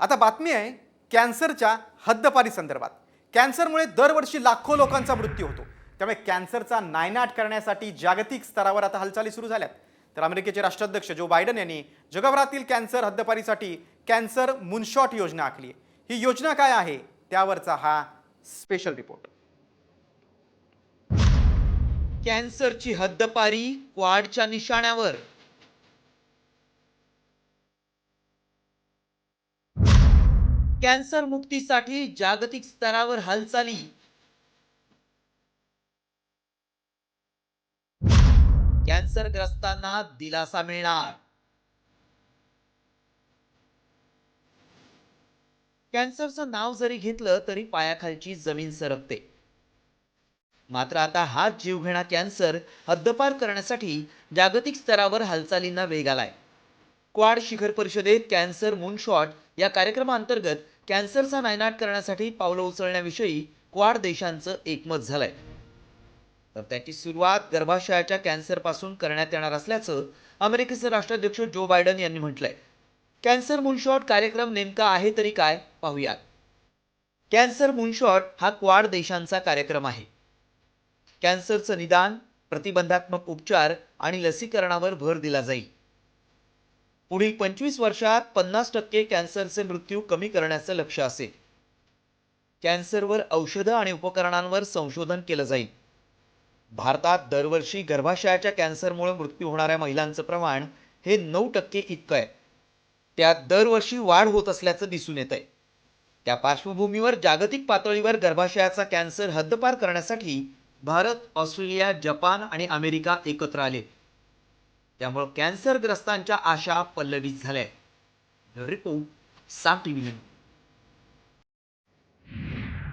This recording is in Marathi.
आता बातमी आहे कॅन्सरच्या हद्दपारी संदर्भात. कॅन्सरमुळे दरवर्षी लाखो लोकांचा मृत्यू होतो. त्यामुळे कॅन्सरचा नायनाट करण्यासाठी जागतिक स्तरावर आता हालचाली सुरू झाल्यात. तर अमेरिकेचे राष्ट्राध्यक्ष जो बायडन यांनी जगभरातील कॅन्सर हद्दपारीसाठी कॅन्सर मुनशॉट योजना आखली ही योजना काय आहे? त्यावरचा हा स्पेशल रिपोर्ट कॅन्सरची हद्दपारी क्वाडच्या निशाण्यावर. कॅन्सर मुक्तीसाठी जागतिक स्तरावर हालचाली. कॅन्सरग्रस्तांना दिलासा मिळणार. कॅन्सरचं नाव जरी घेतलं तरी पायाखालची जमीन सरकते. मात्र आता हा जीवघेणा कॅन्सर हद्दपार करण्यासाठी जागतिक स्तरावर हालचालींना वेग आलाय. क्वाड शिखर परिषदेत कॅन्सर मूनशॉट या कार्यक्रमाअंतर्गत कॅन्सरचा नायनाट करण्यासाठी पावलं उचलण्याविषयी क्वाड देशांचं एकमत झालंय. तर त्याची सुरुवात गर्भाशयाच्या कॅन्सरपासून करण्यात येणार असल्याचं अमेरिकेचे राष्ट्राध्यक्ष जो बायडन यांनी म्हटलंय. कॅन्सर मूनशॉट कार्यक्रम नेमका आहे तरी काय पाहूयात. कॅन्सर मूनशॉट हा क्वाड देशांचा कार्यक्रम आहे. कॅन्सरचं निदान प्रतिबंधात्मक उपचार आणि लसीकरणावर भर दिला जाईल. पुढील पंचवीस वर्षात पन्नास टक्के कॅन्सरचे मृत्यू कमी करण्याचं लक्ष असेल. कॅन्सरवर औषधं आणि उपकरणांवर संशोधन केलं जाईल. भारतात दरवर्षी गर्भाशयाच्या कॅन्सरमुळे मृत्यू होणाऱ्या महिलांचं प्रमाण हे नऊ टक्के इतकं आहे. त्यात दरवर्षी वाढ होत असल्याचं दिसून येत आहे त्या पार्श्वभूमीवर जागतिक पातळीवर गर्भाशयाचा कॅन्सर हद्दपार करण्यासाठी भारत ऑस्ट्रेलिया जपान आणि अमेरिका एकत्र आले. त्यामुळं कॅन्सरग्रस्तांच्या आशा पल्लवित झाल्या. रिपोर्ट साम टी व्ही